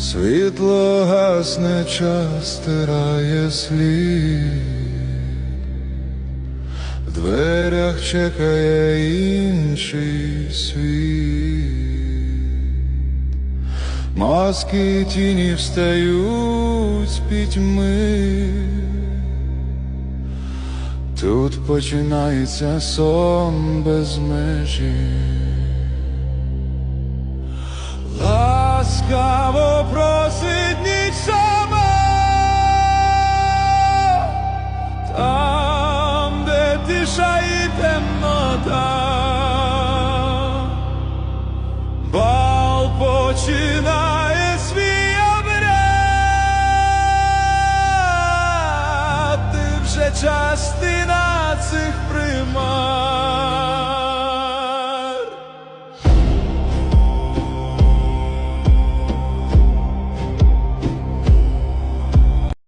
Світло гасне, час стирає слід. В дверях чекає інший світ. Маски тіні встають з пітьми. Тут починається сон без межі. Ласкаво починає свій обряд, ти частина цих примат.